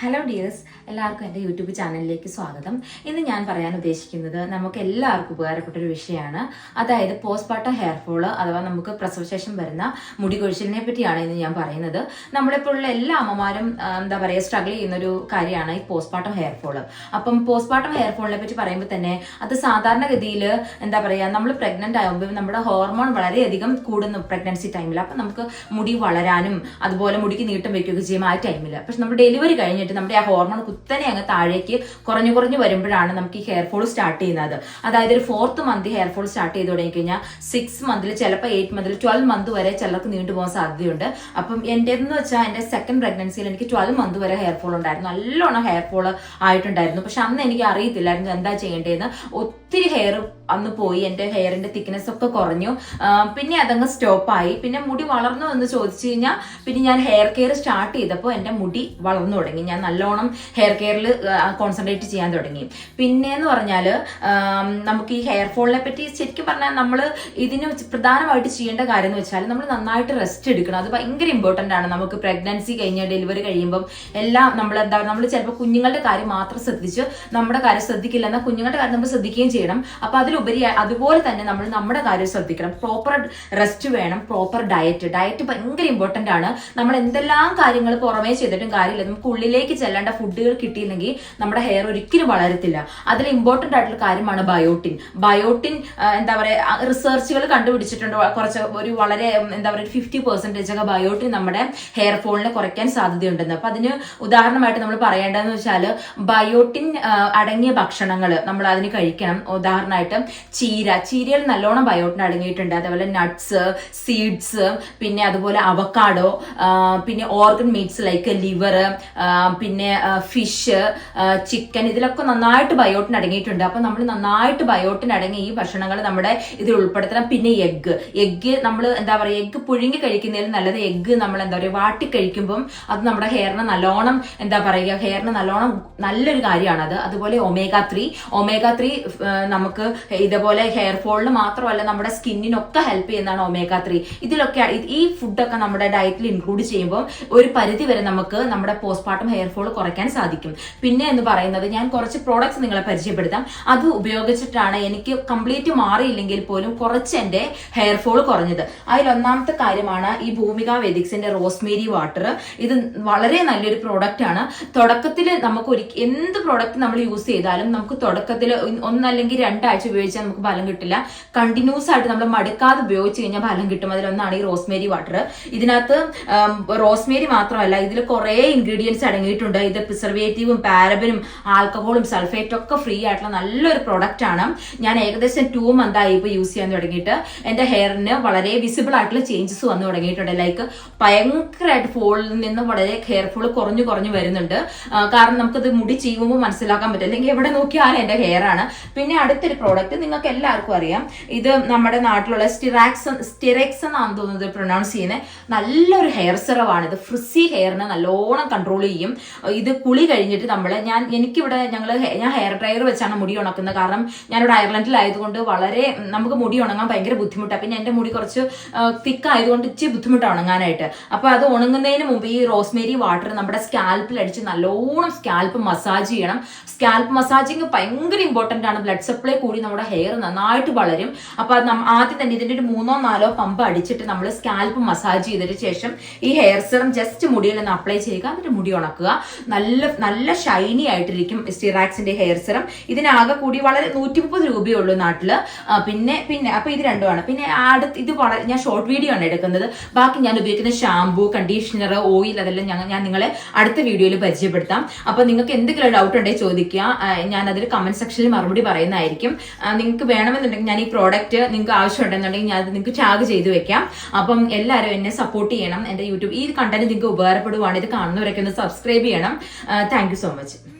Hello dears എല്ലാവർക്കും എന്റെ YouTube ചാനലിലേക്ക് സ്വാഗതം. ഇന്ന് ഞാൻ പറയാൻ ഉദ്ദേശിക്കുന്നത് നമുക്ക് എല്ലാവർക്കും ഉപകാരപ്പെട്ട ഒരു വിഷയമാണ്. അതായത് പോസ്റ്റ്പാർട്ടം ഹെയർഫോൾ അഥവാ നമുക്ക് പ്രസവശേഷം വരുന്ന മുടി കൊഴിച്ചിലിനെ പറ്റിയാണ് ഇന്ന് ഞാൻ പറയുന്നത്. നമ്മളിപ്പോഴുള്ള എല്ലാ അമ്മമാരും എന്താ പറയുക സ്ട്രഗിൾ ചെയ്യുന്ന ഒരു കാര്യമാണ് ഈ പോസ്റ്റ്പാർട്ടം ഹെയർഫോൾ അപ്പം പോസ്റ്റ്പാർട്ടം ഹെയർഫോളിനെ പറ്റി പറയുമ്പോൾ തന്നെ അത് സാധാരണഗതിയിൽ എന്താ പറയുക നമ്മൾ പ്രഗ്നന്റ് ആകുമ്പോൾ നമ്മുടെ ഹോർമോൺ വളരെയധികം കൂടുന്നു പ്രഗ്നൻസി ടൈമിൽ അപ്പം നമുക്ക് മുടി വളരാനും അതുപോലെ മുടിക്ക് നീട്ടം വയ്ക്കുകയൊക്കെ ചെയ്യും ആ ടൈമിൽ പക്ഷെ നമ്മൾ ഡെലിവറി കഴിഞ്ഞിട്ട് നമ്മുടെ ആ ഹോർമോൺ കുത്തനെ അങ്ങ് താഴേക്ക് കുറഞ്ഞു കുറഞ്ഞു വരുമ്പോഴാണ് നമുക്ക് ഈ ഹെയർ ഫോൾ സ്റ്റാർട്ട് ചെയ്യുന്നത്. അതായത് ഒരു fourth month hair fall start ചെയ്ത് തുടങ്ങി കഴിഞ്ഞാൽ സിക്സ് മന്തിൽ ചിലപ്പോൾ എയ്റ്റ് മന്തിൽ ട്വൽവ് മന്ത് വരെ ചിലർക്ക് നീണ്ടു പോകാൻ സാധ്യതയുണ്ട്. അപ്പം എന്റെന്ന് വെച്ചാൽ എന്റെ സെക്കൻഡ് പ്രഗ്നൻസിയിൽ എനിക്ക് ട്വൽവ് മന്ത് വരെ ഹെയർ ഫോൾ ഉണ്ടായിരുന്നു. നല്ലോണം ഹെയർ ഫോൾ ആയിട്ടുണ്ടായിരുന്നു. പക്ഷെ അന്ന് എനിക്ക് അറിയത്തില്ലായിരുന്നു എന്താ ചെയ്യേണ്ടതെന്ന്. ഒത്തിരി ഹെയർ അന്ന് പോയി. എന്റെ ഹെയറിന്റെ തിക്നെസ് ഒക്കെ കുറഞ്ഞു. പിന്നെ അതങ്ങ് സ്റ്റോപ്പായി പിന്നെ മുടി വളർന്നു എന്ന് ചോദിച്ചു കഴിഞ്ഞാൽ പിന്നെ ഞാൻ ഹെയർ കെയർ സ്റ്റാർട്ട് ചെയ്തപ്പോൾ എന്റെ മുടി വളർന്നു തുടങ്ങി. ഞാൻ നല്ലോണം ഹെയർ കെയറിൽ കോൺസെൻട്രേറ്റ് ചെയ്യാൻ തുടങ്ങി. പിന്നെ എന്ന് പറഞ്ഞാൽ നമുക്ക് ഈ ഹെയർ ഫോളിനെ പറ്റി ശരിക്കും പറഞ്ഞാൽ നമ്മൾ ഇതിന് പ്രധാനമായിട്ട് ചെയ്യേണ്ട കാര്യം എന്ന് വെച്ചാൽ നമ്മൾ നന്നായിട്ട് റെസ്റ്റ് എടുക്കണം. അത് ഭയങ്കര ഇമ്പോർട്ടന്റ് ആണ്. നമുക്ക് പ്രഗ്നൻസി കഴിഞ്ഞ് ഡെലിവറി കഴിയുമ്പം എല്ലാം നമ്മൾ എന്താ നമ്മൾ ചിലപ്പോൾ കുഞ്ഞുങ്ങളുടെ കാര്യം മാത്രം ശ്രദ്ധിച്ച് നമ്മുടെ കാര്യം ശ്രദ്ധിക്കില്ല എന്നാൽ കുഞ്ഞുങ്ങളുടെ കാര്യം നമ്മൾ ശ്രദ്ധിക്കുകയും ചെയ്യണം. അപ്പൊ അതിലുപരി അതുപോലെ തന്നെ നമ്മൾ നമ്മുടെ കാര്യം ശ്രദ്ധിക്കണം. പ്രോപ്പർ റെസ്റ്റ് വേണം പ്രോപ്പർ ഡയറ്റ് ഡയറ്റ് ഭയങ്കര ഇമ്പോർട്ടന്റ് ആണ്. നമ്മൾ എന്തെല്ലാം കാര്യങ്ങൾ പുറമേ ചെയ്തിട്ടും കാര്യമില്ല. നമുക്ക് ഉള്ളിലേക്ക് ചെല്ലേണ്ട ഫുഡുകൾ കിട്ടിയില്ലെങ്കിൽ നമ്മുടെ ഹെയർ ഒരിക്കലും വളരത്തില്ല. അതിൽ ഇമ്പോർട്ടന്റ് ആയിട്ടുള്ള കാര്യമാണ് ബയോട്ടിൻ ബയോട്ടിൻ എന്താ പറയുക റിസർച്ചുകൾ കണ്ടുപിടിച്ചിട്ടുണ്ട്. കുറച്ച് ഒരു വളരെ എന്താ പറയുക ഫിഫ്റ്റി പെർസെന്റേജ് ഒക്കെ ബയോട്ടിൻ നമ്മുടെ ഹെയർ ഫോളിനെ കുറയ്ക്കാൻ സാധ്യതയുണ്ടെന്ന്. അപ്പൊ അതിന് ഉദാഹരണമായിട്ട് നമ്മൾ പറയേണ്ടതെന്ന് വെച്ചാൽ ബയോട്ടിൻ അടങ്ങിയ ഭക്ഷണങ്ങൾ നമ്മൾ അതിന് കഴിക്കണം. ഉദാഹരണമായിട്ട് ചീര ചീരയിൽ നല്ലോണം ബയോട്ടിൻ അടങ്ങിയിട്ടുണ്ട്. അതേപോലെ നട്ട്സ് സീഡ്സ് പിന്നെ അതുപോലെ അവക്കാഡോ പിന്നെ ഓർഗൻ മീറ്റ്സ് ലൈക്ക് ലിവർ പിന്നെ ഫിഷ് ചിക്കൻ ഇതിലൊക്കെ നന്നായിട്ട് ബയോട്ടിൻ അടങ്ങിയിട്ടുണ്ട്. അപ്പം നമ്മൾ നന്നായിട്ട് ബയോട്ടിൻ അടങ്ങിയ ഈ ഭക്ഷണങ്ങൾ നമ്മുടെ ഇതിൽ ഉൾപ്പെടുത്തണം. പിന്നെ എഗ്ഗ് എഗ്ഗ് നമ്മൾ എന്താ പറയുക എഗ്ഗ് പുഴുങ്ങി കഴിക്കുന്നതിൽ നല്ലത് എഗ്ഗ് നമ്മൾ എന്താ പറയുക വാട്ടി കഴിക്കുമ്പം അത് നമ്മുടെ ഹെയറിന് നല്ലോണം എന്താ പറയുക ഹെയറിന് നല്ലോണം നല്ലൊരു കാര്യമാണ് അത് അതുപോലെ ഒമേഗ ത്രീ ഒമേഗ ത്രീ നമുക്ക് ഇതേപോലെ ഹെയർ ഫോളിന് മാത്രമല്ല നമ്മുടെ സ്കിന്നിനൊക്കെ ഹെൽപ്പ് ചെയ്യുന്നതാണ് ഒമേഗ ത്രീ ഇതിലൊക്കെ ഇത് ഈ ഫുഡൊക്കെ നമ്മുടെ ഡയറ്റിൽ ഇൻക്ലൂഡ് ചെയ്യുമ്പോൾ ഒരു പരിധി വരെ നമുക്ക് നമ്മുടെ പോസ്റ്റ്മോർട്ടം ഹെയർ ഫോൾ കുറയ്ക്കാൻ സാധിക്കും. പിന്നെ എന്ന് പറയുന്നത് ഞാൻ കുറച്ച് പ്രോഡക്ട്സ് നിങ്ങളെ പരിചയപ്പെടുത്താം. അത് ഉപയോഗിച്ചിട്ടാണ് എനിക്ക് കംപ്ലീറ്റ് മാറിയില്ലെങ്കിൽ പോലും കുറച്ച് എന്റെ ഹെയർ ഫോൾ കുറഞ്ഞത്. അതിൽ ഒന്നാമത്തെ കാര്യമാണ് ഈ ഭൂമിക വെദിക്സിന്റെ റോസ്മേരി വാട്ടർ ഇത് വളരെ നല്ലൊരു പ്രോഡക്റ്റ് ആണ്. തുടക്കത്തിൽ നമുക്ക് ഒരു എന്ത് പ്രോഡക്റ്റ് നമ്മൾ യൂസ് ചെയ്താലും നമുക്ക് തുടക്കത്തിൽ ഒന്നല്ലെങ്കിൽ രണ്ടാഴ്ച ഉപയോഗിച്ചാൽ നമുക്ക് ഫലം കിട്ടില്ല. കണ്ടിന്യൂസ് ആയിട്ട് നമ്മൾ മടുക്കാതെ ഉപയോഗിച്ച് കഴിഞ്ഞാൽ ഫലം കിട്ടും. അതിലൊന്നാണ് ഈ റോസ്മേരി വാട്ടർ ഇതിനകത്ത് റോസ്മേരി മാത്രമല്ല ഇതിൽ കുറേ ഇൻഗ്രീഡിയൻസ് അടങ്ങിയിട്ടുണ്ട്. ഇത് പ്രിസർവേറ്റീവും പാരബനും ആൽക്കഹോളും സൾഫേറ്റും ഒക്കെ ഫ്രീ ആയിട്ടുള്ള നല്ലൊരു പ്രോഡക്റ്റ് ആണ്. ഞാൻ ഏകദേശം ടു മന്ത് ആയി ഇപ്പോൾ യൂസ് ചെയ്യാൻ തുടങ്ങിയിട്ട്. എന്റെ ഹെയറിന് വളരെ വിസിബിൾ ആയിട്ടുള്ള ചേഞ്ചസ് വന്നു തുടങ്ങിയിട്ടുണ്ട്. ലൈക്ക് ഭയങ്കരമായിട്ട് ഫോളിൽ നിന്ന് വളരെ ഹെയർ ഫോൾ കുറഞ്ഞു കുറഞ്ഞു വരുന്നുണ്ട്. കാരണം നമുക്കത് മുടി ചെയ്യുമ്പോൾ മനസ്സിലാക്കാൻ പറ്റും. അല്ലെങ്കിൽ എവിടെ നോക്കിയാലും എന്റെ ഹെയർ ആണ്. പിന്നെ അടുത്തൊരു പ്രോഡക്റ്റ് നിങ്ങൾക്ക് എല്ലാവർക്കും അറിയാം. ഇത് നമ്മുടെ നാട്ടിലുള്ള സ്റ്റിറാക്സ് സ്റ്റിറെക്സ് എന്നാണ് തോന്നുന്നത് പ്രൊനൗൺസ് ചെയ്യുന്നത് നല്ലൊരു ഹെയർ സിറവാണ് ഇത് ഫ്രിസി ഹെയറിനെ നല്ലോണം കൺട്രോൾ ചെയ്യും. ഇത് കുളി കഴിഞ്ഞിട്ട് നമ്മൾ ഞാൻ എനിക്കിവിടെ ഞങ്ങൾ ഞാൻ ഹെയർ ഡ്രയർ വെച്ചാണ് മുടി ഉണക്കുന്നത്. കാരണം ഞാനിവിടെ അയർലൻഡിലായതുകൊണ്ട് വളരെ നമുക്ക് മുടി ഉണങ്ങാൻ ഭയങ്കര ബുദ്ധിമുട്ടാണ് പിന്നെ എന്റെ മുടി കുറച്ച് തിക്കായതുകൊണ്ട് ഇച്ചിരി ബുദ്ധിമുട്ടാണ് ഉണങ്ങാനായിട്ട്. അപ്പോൾ അത് ഉണങ്ങുന്നതിന് മുമ്പ് ഈ റോസ്മേരി വാട്ടർ നമ്മുടെ സ്കാൽപ്പിൽ അടിച്ച് നല്ലോണം സ്കാൽപ്പ് മസാജ് ചെയ്യണം. സ്കാൽപ്പ് മസാജിങ് ഭയങ്കര ഇമ്പോർട്ടന്റ് ആണ്. ബ്ലഡ് സപ്ലൈ കൂടി നമ്മുടെ ഹെയർ നന്നായിട്ട് വളരും. അപ്പൊ ആദ്യം തന്നെ ഇതിന്റെ ഒരു മൂന്നോ നാലോ പമ്പ് അടിച്ചിട്ട് നമ്മൾ സ്കാൽപ്പ് മസാജ് ചെയ്തതിന് ശേഷം ഈ ഹെയർ സെറം ജസ്റ്റ് മുടിയിൽ നിന്ന് അപ്ലൈ ചെയ്യുക. എന്നിട്ട് മുടി ഉണക്കുക. നല്ല നല്ല ഷൈനി ആയിട്ടിരിക്കും സ്റ്റിറാക്സിന്റെ ഹെയർ സെറം ഇതിനാകെ കൂടി വളരെ നൂറ്റി മുപ്പത് രൂപയേ ഉള്ളൂ നാട്ടിൽ. പിന്നെ പിന്നെ അപ്പൊ ഇത് രണ്ടുമാണ്. പിന്നെ അടുത്ത് ഇത് വളരെ ഞാൻ ഷോർട്ട് വീഡിയോ ആണ് എടുക്കുന്നത്. ബാക്കി ഞാൻ ഉപയോഗിക്കുന്ന ഷാംപൂ കണ്ടീഷണർ ഓയിൽ അതെല്ലാം ഞങ്ങൾ ഞാൻ നിങ്ങളെ അടുത്ത വീഡിയോയിൽ പരിചയപ്പെടുത്താം. അപ്പൊ നിങ്ങൾക്ക് എന്തെങ്കിലും ഡൗട്ട് ഉണ്ടെങ്കിൽ ചോദിക്കുക. ഞാൻ അതിൽ കമന്റ് സെക്ഷനിൽ മറുപടി പറയുന്നതായിരിക്കും. ആ, നിങ്ങൾക്ക് വേണമെന്നുണ്ടെങ്കിൽ ഞാൻ ഈ പ്രോഡക്റ്റ് നിങ്ങൾക്ക് ആവശ്യമുണ്ടെന്നുണ്ടെങ്കിൽ ഞാൻ അത് നിങ്ങൾക്ക് ടാഗ് ചെയ്ത് വെക്കാം. അപ്പം എല്ലാവരും എന്നെ സപ്പോർട്ട് ചെയ്യണം. എന്റെ യൂട്യൂബ് ഈ കണ്ടന്റ് നിങ്ങൾക്ക് ഉപകാരപ്പെടുവാണ്. ഇത് കാണുന്നവരൊക്കെ ഒന്ന് സബ്സ്ക്രൈബ് ചെയ്യണം. Thank so much